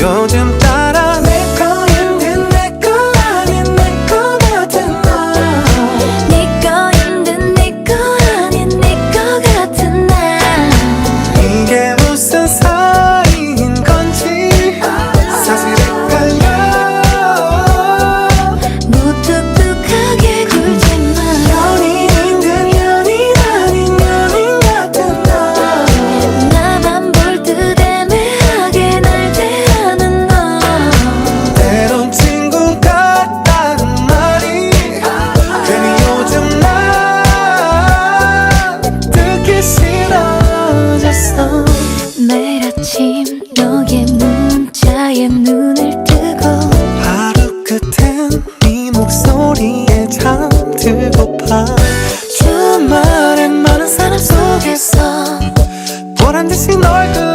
요즘 따라 아침 너의 문자에 눈을 뜨고 바로 끝엔 네 목소리에 잠들고파 주말엔 많은 사람 속에서 보란듯이 널 그.